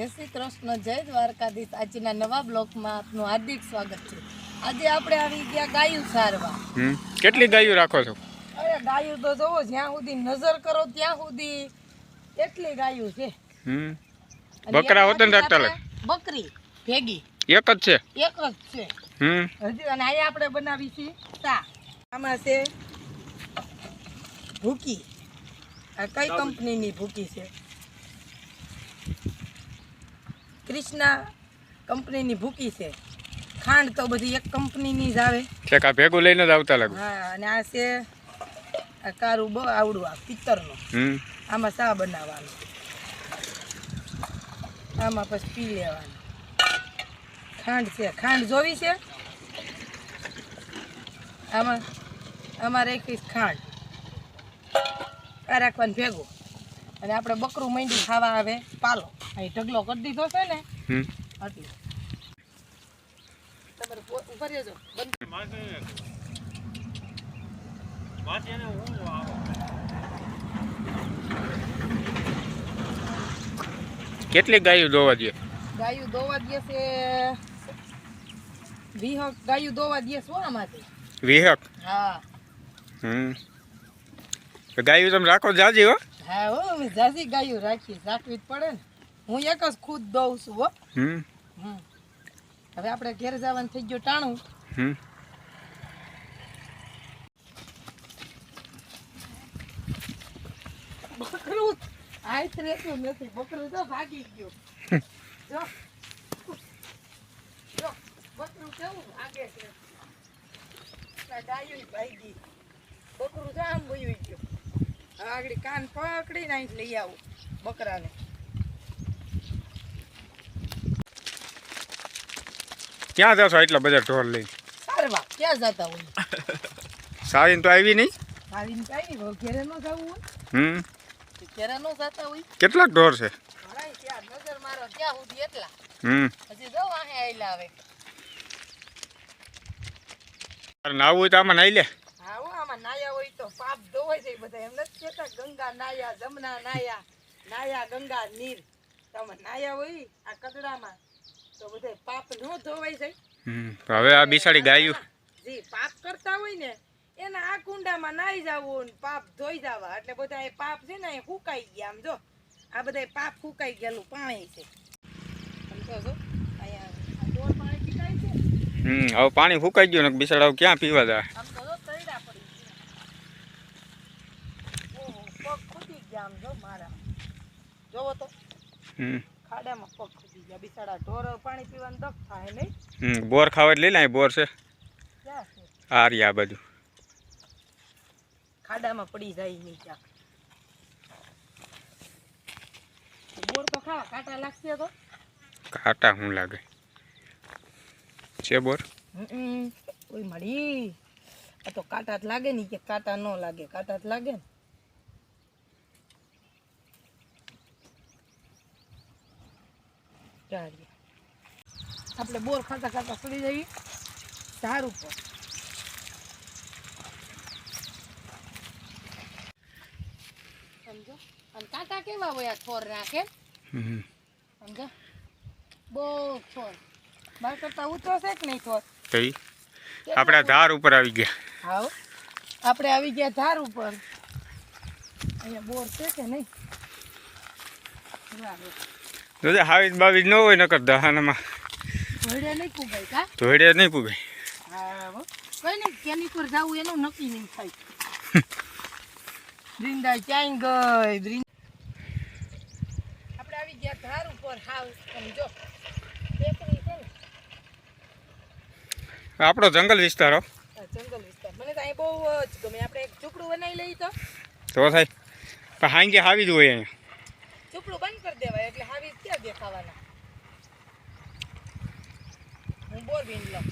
જય શ્રી કૃષ્ણ જય દ્વારકાધીશ. આજના નવા બ્લોકમાં આપનું હાર્દિક સ્વાગત છે. આજે આપણે આવી ગયા ગાયું સારવા. કેટલી ગાયું રાખો છો? અરે ગાયું તો જોવો જ્યાં સુધી નજર કરો ત્યાં સુધી એટલી ગાયું છે. બકરા હોત ને એમાંથી રાખતા બકરી ભેગી. એક જ છે? એક જ છે. હજી અને અહીંયા આપણે બનાવી છે સા આમાં છે ભૂકી. આ કઈ કંપનીની ભૂકી છે? ક્રિષ્ના કંપનીની ભૂકી છે. ખાંડ તો બધી એક કંપનીની જ આવે. ઠેક આ ભેગું લઈને જ આવતા લાગુ? હા અને આ છે આ કારું બહુ આવડું આ પિત્તરનું આમાં ચા બનાવવાનું? આમાં પછી પી લેવાનું. ખાંડ છે. ખાંડ જોવી છે? આમાં આમાં રાખીશ ખાંડ. આ રાખવાનું ભેગું. અને આપણે બકરું માંડી ખાવા આવે પાલો. અહીં ઢગલો કરી દીધો છે ને હમ. એટલે તમારે ઊભા રહેજો. કેટલી ગાયું દોવા દે? ગાયું દોવા દે છે વિહક ગાયું દોવા દે શું આમાંથી. વિહક? હા. હમ. તો ગાયું તમે રાખો જાજી હો. હા હો જાજી ગાયું રાખી રાખવી જ પડે ને. હું એક જ ખુદ દઉં છું હો. હમ. હવે આપણે ઘેર જવાનું થઈ ગયું ટાણું. હમ. બકરું આયત રહેતું નથી. બકરું તો ભાગી ગયું. જો. જો. બકરું કેવું ભાગે છે? ગાયું ભાગી. બકરું તો આમ વયું ગયું. આગળ કાન પકડીને અહીં લઈ આવું બકરાને. ક્યાં જશો એટલા બધા ઢોર લઈ સારવા ક્યાં જતા હોય? સારીને તો આવી નહીં? આવીને તો આવી ઘેરે ન જવું હોય. હમ. ઘેરે ન જતા હોય. કેટલાક ઢોર છે? નજર મારો ત્યાં સુધી એટલા. હમ. હજી જો આહે આયલા આવે તારે નાવું હોય તો આમાં નાઈ લે. આમાં નાયા હોય તો પાપ ધોવાઈ જાય બધા. એમ નથી કહેતા ગંગા નાયા જમના નાયા નાયા ગંગા નીર. તમે નાયા હોય આ કદડામાં તો બધા પાપ ન ધોવાઈ જાય. હવે આ બિસાડી ગાયું. જી પાપ કરતા હોય ને એના આ કુંડામાં નાઈ જવું ને પાપ ધોઈ જવા. એટલે બધા એ પાપ છે ને એ ફૂકાઈ ગયા. આમ જો આ બધા પાપ ફૂકાઈ ગયેલું પાણી છે. સમજો છો અહીંયા પાણી પીકાય છે. હમ હવે પાણી ફૂકાઈ ગયું ને બિસાડા ક્યાં પીવા જાય આમ તો જો તરડા પડી ગયા ઓહો પગ ખૂટી ગયા આમ જો મારા. જોવો તો. ખાડામાં પગ ખૂટી ગયા. બિચારા ઢોર પાણી પીવાનું દખ થાય નહીં. બોર ખાવા લઈ લે બોર છે. આ રહી આ બાજુ. ખાડામાં પડી જાય નહીં ક્યાંક. બોર તો ખાવા કાંટા લાગશે તો? કાંટા શું લાગે? છે બોર? ઓય મળી આ તો કાંટા જ લાગે ને કે કાંટા ન લાગે. કાંટા જ લાગે ને. ચાલીએ આપણે બોર ખાતા ખાતા સડી જઈએ. ઝાડ ઉપર. સમજો? અને કાંટા કેવા હોય થોર રાખે? સમજો? બહુ થોર કરતા ઊંચો છે કે નહીં થોર તો ઈ આપણા ધાર ઉપર આવી ગયા. હા આપણે આવી ગયા ધાર ઉપર. અહીંયા બોર છે કે નહીં? બરાબર. જોજે હાવીજ બાવીજ ન હોય નકર દહાનામાં. ઘોડે નહીં પૂગાય કા? ધોડે નહીં પૂગાય. હા કઈ નહીં કેની પર જવું એનું નક્કી નહીં થાય. બૃંદા ક્યાંય ગઈ? બૃંદ આપણે આવી ગયા ધાર ઉપર. હાવ સમજો આપણો જંગલ વિસ્તાર હો. જંગલ વિસ્તાર. મને તો અહીં બહુ જ ગમે. આપણે એક ઝૂંપડું બનાવી લઈએ તો. તો થાય. પણ હાંગે હાવી જ હોય અહીંયા. ઝૂંપડું બંધ કરી દેવાય એટલે હાવી ક્યાં દેખાવાના હું બોર બીન લઉં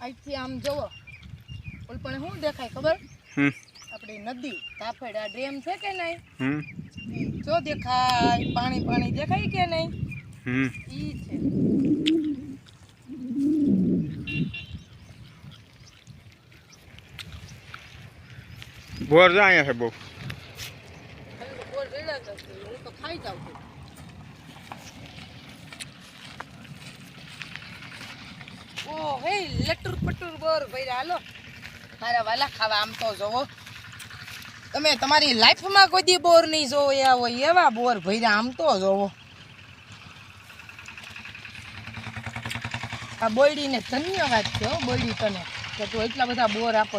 અહીંથી આમ જોવો ઓલ પણ શું દેખાય ખબર હમ આપણી નદી તાફડ આ ડેમ છે કે નહીં હમ ઈ જો દેખાય પાણી પાણી દેખાય કે નહીં હમ ઈ છે બોર જો અહીંયા છે બહુ તમે તો બોર રેડા જ હશે. હું તો ખાઈ જાઉં છું હે લટુર પટુર બોર ભર્યા. હાલો, મારા વાલા ખાવા આમ તો જોવો. તમે તમારી લાઈફમાં કોઈ બોર નહીં જોયા હોય, એવા બોર ભર્યા આમ તો જોવો. આ બોયડીને ધન્યવાદ છે હો, બોયડી તને, કે તું એટલા બધા બોર આપો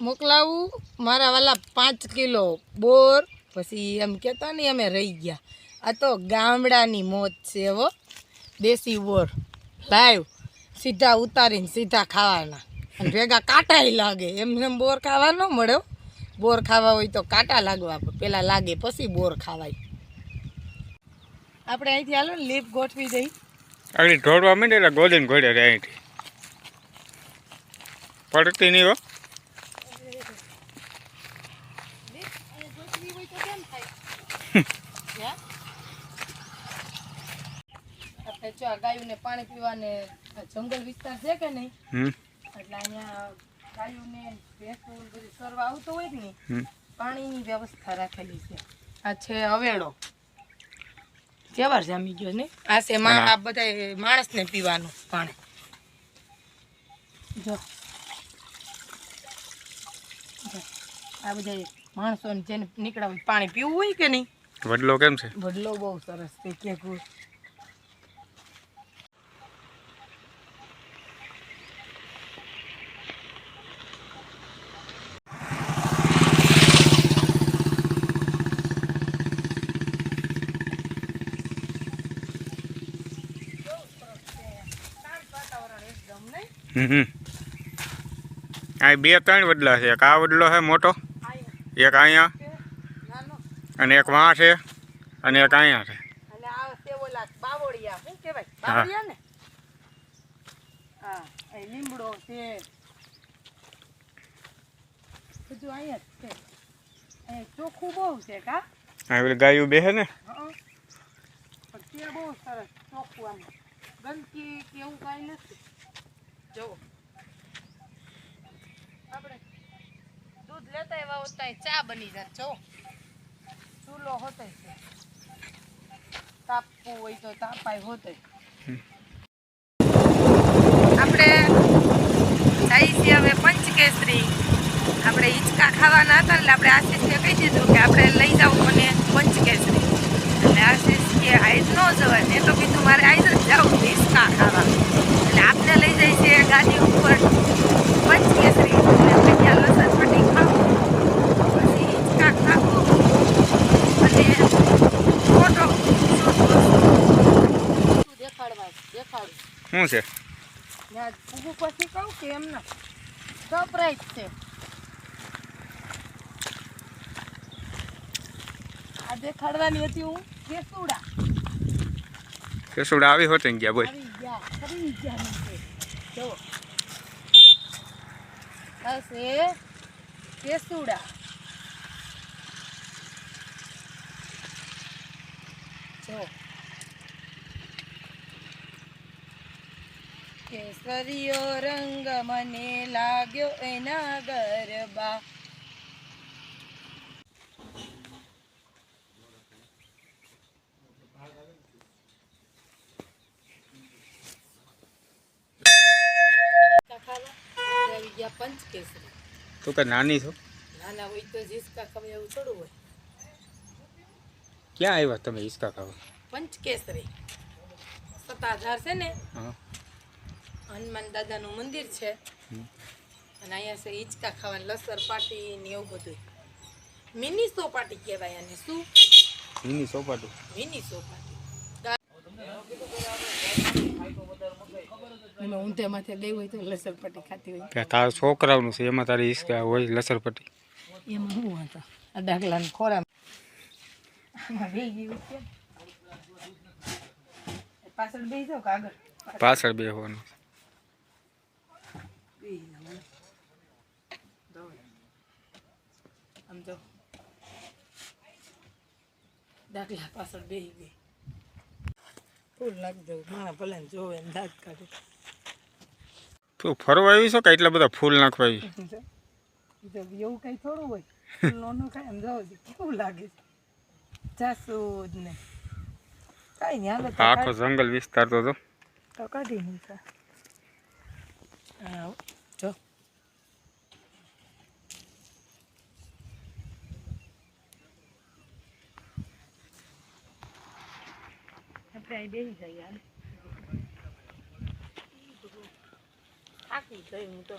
મોકલાવું, મારા વાલા પાંચ કિલો બોર, પછી એમ કહેતા નહીં અમે રહી ગયા. આ તો ગામડાની મોત છે હો, દેશી બોર. લાઈવ સીધા ઉતારીને સીધા ખાવાના. અને ભેગા કાંટાય લાગે. એમ એમ બોર ખાવા ન મળે બોર ખાવા હોય તો કાંટા લાગવા પેલા લાગે પછી બોર ખાવાય. આપણે અહીંથી હાલો ને લીપ ગોઠવી દઈ. આગળ ઢોળવા માંડે એટલે ગોદીને ઘોડે રે અહીંથી. પડતી નહીં હો. આપણે જો આ ગાયોને પાણી પીવાને જંગલ વિસ્તાર છે કે નહીં? એટલે અહીંયા ગાયોને ભેંસો ને બધું ચરવા આવતું હોય કે નહીં પાણીની વ્યવસ્થા રાખેલી છે. આ છે અવેડો. કેવાર જામી ગયો ને? આ છે આ બધા માણસને પીવાનું પાણી. જો. આ બધા માણસોને જેને નીકળ્યા હોય પાણી પીવું હોય કે નહીં? વડલો કેમ છે? વડલો બહુ સરસ છે. કે ગુડ હમ હમ આ બે ત્રણ વડલા છે. એક આ વડલો છે મોટો એક અહીંયા અને એક વાં છે અને એક અહીંયા છે. ને? છે. છે. ચોખ્ખું બહુ છે કા? ગાયું ને? હં. પણ તે બહુ સરસ ચોખ્ખું આમ. ગંદકી કે એવું કાંઈ નથી. જો આપણે દૂધ લેતા એવા હોતા ચા બની જાય જો ચૂલો હોતે તાપવું હોય તો તાપાય હોતે. આપણે જઈ છીએ હવે પંચકેસરી. આપણે હિંચકા ખાવાના હતા એટલે આપણે આશીષને કહી દીધું કે આપણે લઈ જાવ મને પંચકેસરી. એટલે આશીષ કે આજ ન જવાય, મેં તો કીધું મારે આજ જ જાઉં હિંચકા ખાવા. એટલે આપણે લઈ છે ગાડી ઉપર પંચકેસરી એટલે આપણે ત્યાં લસણ પટ્ટી ખાવું પછી હિંચકા ખાવું અને ફોટો દેખાડવા દેખાડું શું છે ઊભું પછી કહું કે એમને સરપ્રાઈઝ છે. આ દેખાડવાની હતી હું કેસુડા. કેસુડા આવી હોત ગયા બોલ આવી ગયા ખરી ગયા. જો હશે કેસુડા. જો. કેસરીયો રંગ મને લાગ્યો એના ગરબા. ગયા પંચકેસરી. તું કે નાની છો. નાના હોય તો જીસકા ખવે એવું થોડું હોય. ક્યાં આવ્યા તમે હિંચકા ખાવા? પંચકેસરી. સત્તાધાર છે ને? હા. હનુમાન દાદાનું મંદિર છે. હમ. અને અહીંયા છે હિંચકા ખાવાની લસર પાટી ને એવું બધું મિની સોપાટી કહેવાય અને શું? મિની સોપાટું. મિની સોપાટી. એમાં ઊંધે માથે ગઈ હોય તો લસર પાટી ખાતી હોય. કે તારા છોકરાઓનું છે એમાં તારી હિંચકા હોય લસરપટ્ટી એમાં શું હતા આ ડાકલાને ખોરાક આમાં બેહી ગયું છે. પાછળ બેસી જાવ કે આગળ? પાછળ બેસવાનું બેહી જાવ દોડ. આમ જો. દાખલા પાછળ બેસી ગઈ. ફૂલ નાખી દઉં મારા ભલે જોવે એમ દાંત કાઢે. તું ફરવા આવી છો કે એટલા બધા ફૂલ નાખવા આવી એવું કઈ થોડું હોય. ફૂલ નો ખાય એમ જાવ કેવું લાગે છે? જાસૂદ ને. કાંઈ નહીં હાલો આખો જંગલ વિસ્તાર તો તો કાઢી નહીં હા આપણે અહીં બેસી જઈએ થાકી ગઈ હું તો.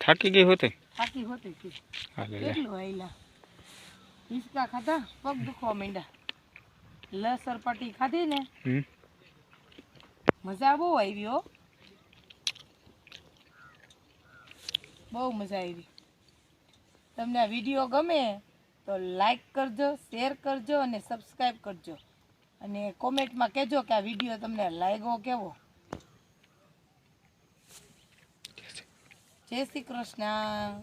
થાકી ગઈ હોતે? થાકી હોતી કેટલું આયલા? હિંચકા ખાધા? પગ દુખવા માંડ્યા. લસર પટ્ટી ખાધી ને? મજા બહુ આવી હો. બહુ મજા આવી. તમને આ વીડિયો ગમે તો લાઈક કરજો શેર કરજો અને સબસ્ક્રાઈબ કરજો. અને કોમેન્ટમાં કહેજો કે આ વીડિયો તમને લાગ્યો કેવો? જય શ્રી કૃષ્ણ.